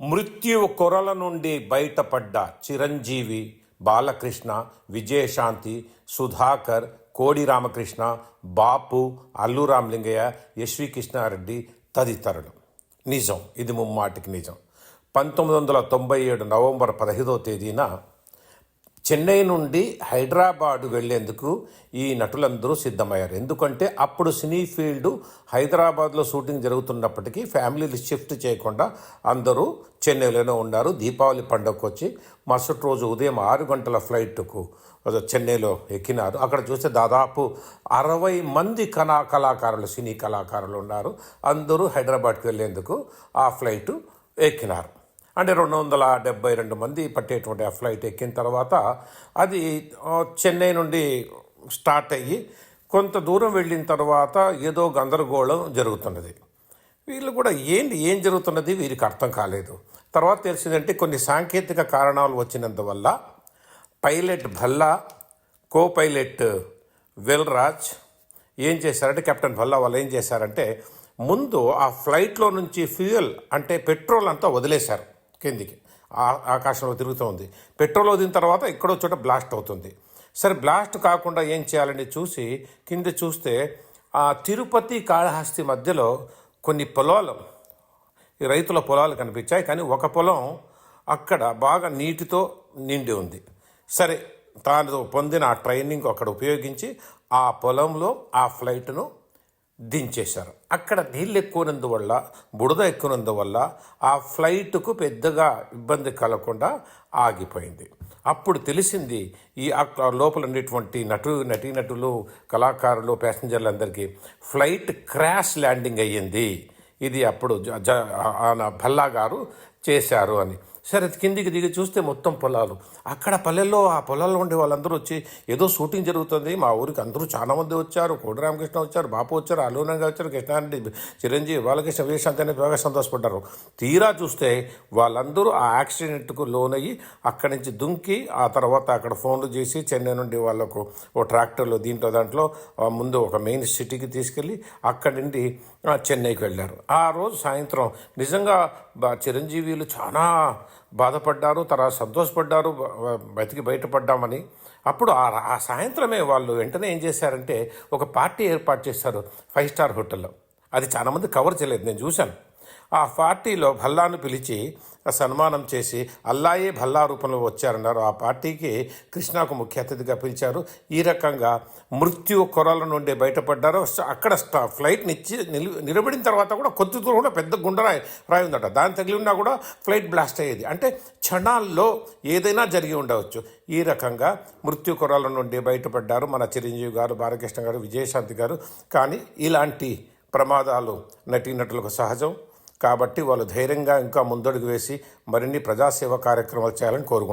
మృత్యు కొరల నుండి బయటపడ్డ చిరంజీవి బాలకృష్ణ విజయశాంతి సుధాకర్ కోడి రామకృష్ణ బాపు అల్లు రామలింగయ్య యశ్వి కృష్ణారెడ్డి తదితరులు. నిజం. ఇది ముమ్మాటికి నిజం. పంతొమ్మిది వందల తొంభై ఏడు నవంబర్ పదహైదో తేదీన చెన్నై నుండి హైదరాబాదు వెళ్ళేందుకు ఈ నటులందరూ సిద్ధమయ్యారు. ఎందుకంటే అప్పుడు సినీ ఫీల్డ్ హైదరాబాద్లో షూటింగ్ జరుగుతున్నప్పటికీ ఫ్యామిలీలు షిఫ్ట్ చేయకుండా అందరూ చెన్నైలోనే ఉన్నారు. దీపావళి పండుగకు వచ్చి మరుసటి రోజు ఉదయం ఆరు గంటల ఫ్లైట్కు చెన్నైలో ఎక్కినారు. అక్కడ చూస్తే దాదాపు అరవై మంది కళా కళాకారులు సినీ కళాకారులు ఉన్నారు. అందరూ హైదరాబాద్కి వెళ్ళేందుకు ఆ ఫ్లైట్ ఎక్కినారు. అంటే రెండు వందల డెబ్బై రెండు మంది పట్టేటువంటి ఆ ఫ్లైట్ ఎక్కిన తర్వాత అది చెన్నై నుండి స్టార్ట్ అయ్యి కొంత దూరం వెళ్ళిన తర్వాత ఏదో గందరగోళం జరుగుతున్నది. వీళ్ళు కూడా ఏంటి ఏం జరుగుతున్నది వీరికి అర్థం కాలేదు. తర్వాత తెలిసిందంటే కొన్ని సాంకేతిక కారణాలు వచ్చినందువల్ల pilot Bhalla co pilot Velraj ఏం చేశారంటే కెప్టెన్ భల్లా వాళ్ళు ఏం చేశారంటే ముందు ఆ ఫ్లైట్లో నుంచి ఫ్యూయల్ అంటే పెట్రోల్ అంతా వదిలేశారు. కిందికి. ఆ- ఆకాశంలో తిరుగుతూ ఉంది. పెట్రోల్ వదిన తర్వాత ఎక్కడో చోట బ్లాస్ట్ అవుతుంది. సరే బ్లాస్ట్ కాకుండా ఏం చేయాలని చూసి కింద చూస్తే ఆ తిరుపతి కాళహస్తి మధ్యలో కొన్ని పొలాలు రైతుల పొలాలు కనిపించాయి. కానీ ఒక పొలం అక్కడ బాగా నీటితో నిండి ఉంది. సరే తాను పొందిన ఆ ట్రైనింగ్ అక్కడ ఉపయోగించి ఆ పొలంలో ఆ ఫ్లైట్ను దించేశారు. అక్కడ నీళ్ళు ఎక్కువనందువల్ల బుడద ఎక్కువనందువల్ల ఆ ఫ్లైట్కు పెద్దగా ఇబ్బంది కలగకుండా ఆగిపోయింది. అప్పుడు తెలిసింది ఈ లోపల ఉండేటువంటి నటు నటీనటులు కళాకారులు ప్యాసింజర్లందరికీ ఫ్లైట్ క్రాష్ ల్యాండింగ్ అయ్యింది. ఇది అప్పుడు జ- జ- భల్లా గారు చేశారు అని. సరే కిందికి దిగి చూస్తే మొత్తం పొలాలు. అక్కడ పల్లెల్లో ఆ పొలాల్లో ఉండే వాళ్ళందరూ వచ్చి ఏదో షూటింగ్ జరుగుతుంది. మా ఊరికి అందరూ చాలా మంది వచ్చారు. కోడి రామకృష్ణ వచ్చారు బాపు వచ్చారు అలోనంగా వచ్చారు కృష్ణారెడ్డి చిరంజీవి బాలకృష్ణ విజయశాంతి అని బాగా సంతోషపడ్డారు. తీరా చూస్తే వాళ్ళందరూ ఆ యాక్సిడెంట్కు లోనయ్యి అక్కడి నుంచి దుంకి ఆ తర్వాత అక్కడ ఫోన్లు చేసి చెన్నై నుండి వాళ్ళకు ఓ ట్రాక్టర్లో దీంట్లో దాంట్లో ముందు ఒక మెయిన్ సిటీకి తీసుకెళ్ళి అక్కడి నుండి చెన్నైకి వెళ్ళారు. ఆ రోజు సాయంత్రం నిజంగా చిరంజీవి వీళ్ళు చాలా బాధపడ్డారు తర్వాత సంతోషపడ్డారు బతికి బయటపడ్డామని. అప్పుడు ఆ ఆ సాయంత్రమే వాళ్ళు వెంటనే ఏం చేశారంటే ఒక పార్టీ ఏర్పాటు చేశారు ఫైవ్ స్టార్ హోటల్లో. అది చాలామంది కవర్ చేయలేదు నేను చూశాను. ఆ పార్టీలో భల్లాను పిలిచి సన్మానం చేసి అల్లాయే భల్లా రూపంలో వచ్చారన్నారు. ఆ పార్టీకి కృష్ణాకు ముఖ్య అతిథిగా పిలిచారు. ఈ రకంగా మృత్యు కొరల నుండి బయటపడ్డారు. అక్కడ స్టా ఫ్లైట్ నిచ్చి నిలు నిలబడిన తర్వాత కూడా కొద్ది దూరం కూడా పెద్ద గుండరాయి రాయి ఉందట. దాని తగిలి ఉన్నా కూడా ఫ్లైట్ బ్లాస్ట్ అయ్యేది. అంటే క్షణాల్లో ఏదైనా జరిగి ఉండవచ్చు. ఈ రకంగా మృత్యు కొరల నుండి బయటపడ్డారు మన చిరంజీవి గారు బాలకృష్ణ గారు విజయశాంతి గారు. కానీ ఇలాంటి ప్రమాదాలు నటీనటులకు సహజం. కాబట్టి వాళ్ళు ధైర్యంగా ఇంకా ముందడుగు వేసి మరిన్ని ప్రజాసేవ కార్యక్రమాలు చేయాలని కోరుకుంటున్నారు.